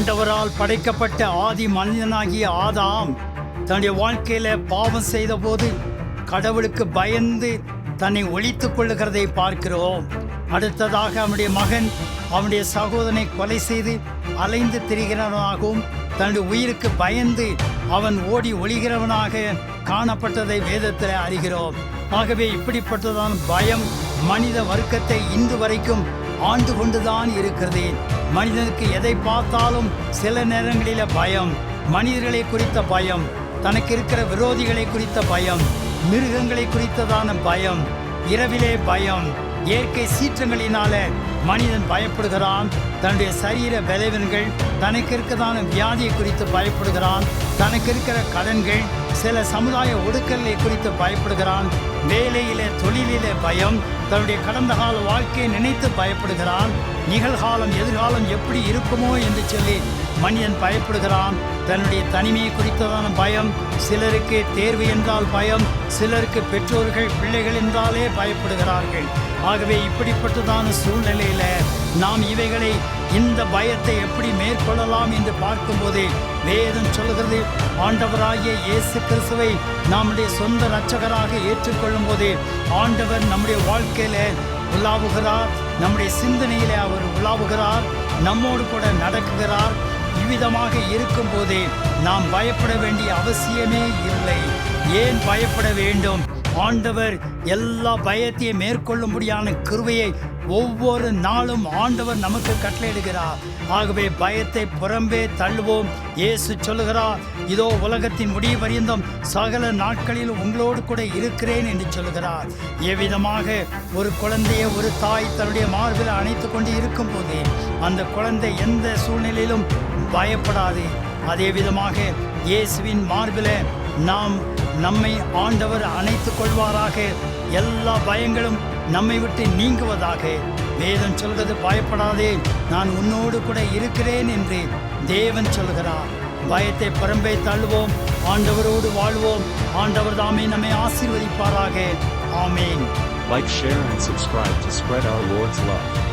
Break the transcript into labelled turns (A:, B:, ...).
A: ஆண்டவரால் படைக்கப்பட்ட ஆதி மனிதனாகிய ஆதாம் தன்னுடைய வாழ்க்கையில பாவம் செய்தபோது கடவுளுக்கு பயந்து தன்னை ஒழித்துக் கொள்ளுகிறதை பார்க்கிறோம். அடுத்ததாக அவனுடைய மகன் அவனுடைய சகோதரனை கொலை செய்து அலைந்து திரிகிறவனாகவும் தன்னுடைய உயிருக்கு பயந்து அவன் ஓடி ஒளிகிறவனாக காணப்பட்டதை வேதத்தில் அறிகிறோம். ஆகவே இப்படிப்பட்டதான் பயம் மனித வர்க்கத்தை இன்று வரைக்கும் ஆண்டு கொண்டுதான் இருக்கிறது. மனிதனுக்கு எதை பார்த்தாலும் சில நேரங்களில பயம் மனிதர்களை குறித்த பயம் தனக்கு இருக்கிற விரோதிகளை குறித்த பயம் மிருகங்களை குறித்ததான பயம் இரவிலே பயம் இயற்கை சீற்றங்களினால மனிதன் பயப்படுகிறான் தன்னுடைய சரீர விளைவின்கள் தனக்கு இருக்கதான வியாதியை குறித்து பயப்படுகிறான் தனக்கு இருக்கிற கடன்கள் சில சமுதாய ஒடுக்கல்களை குறித்து பயப்படுகிறான் வேலையிலே தொழிலிலே பயம் தன்னுடைய கடந்த கால வாழ்க்கையை நினைத்து பயப்படுகிறான் நிகழ்காலம் எதிர்காலம் எப்படி இருக்குமோ என்று சொல்லி மனிதன் பயப்படுகிறான். தன்னுடைய தனிமையை குறித்ததான பயம் சிலருக்கு தேர்வு என்றால் பயம் சிலருக்கு பெற்றோர்கள் பிள்ளைகள் என்றாலே பயப்படுகிறார்கள். ஆகவே இப்படிப்பட்டதான வேளையில நாம் இவைகளை இந்த பயத்தை எப்படி மேற்கொள்ளலாம் என்று பார்க்கும்போது வேதம் சொல்கிறது ஆண்டவராகிய இயேசு கிறிஸ்துவை நம்முடைய சொந்த இரட்சகராக ஏற்றுக்கொள்ளும் போது ஆண்டவர் நம்முடைய வாழ்க்கையில உலாவுகிறார். நம்முடைய சிந்தனையில அவர் உலாவுகிறார். நம்மோடு கூட நடக்குகிறார். இவ்விதமாக இருக்கும்போதே நாம் பயப்பட வேண்டிய அவசியமே இல்லை. ஏன் பயப்பட வேண்டும்? ஆண்டவர் எல்லா பயத்தையும் மேற்கொள்ளும்படியான கிருவையை ஒவ்வொரு நாளும் ஆண்டவர் நமக்கு கட்டளையிடுகிறார். ஆகவே பயத்தை புறம்பே தள்ளுவோம். இயேசு சொல்லுகிறார் இதோ உலகத்தின் முடிவு பரியந்தம் சகல நாட்களில் உங்களோடு கூட இருக்கிறேன் என்று சொல்லுகிறார். எவ்விதமாக ஒரு குழந்தையை ஒரு தாய் தன்னுடைய மார்பில் அணைத்து கொண்டு இருக்கும்போது அந்த குழந்தை எந்த சூழ்நிலையிலும் பயப்படாது. அதே விதமாக இயேசுவின் மார்பில் நாம் நம்மை ஆண்டவர் அணைத்துக் கொள்வாராக. எல்லா பயங்களும் நம்மை விட்டு நீங்குவதாக. வேதம் சொல்கிறது பயப்படாதே. நான் உன்னோடு கூட இருக்கிறேன் என்று தேவன் சொல்கிறார். பயத்தை பரம்பை தள்ளுவோம். ஆண்டவரோடு வாழ்வோம். ஆண்டவர் தாமே நம்மை ஆசீர்வதிப்பாராக. ஆமேன்.
B: Like, share, and subscribe to spread our Lord's love.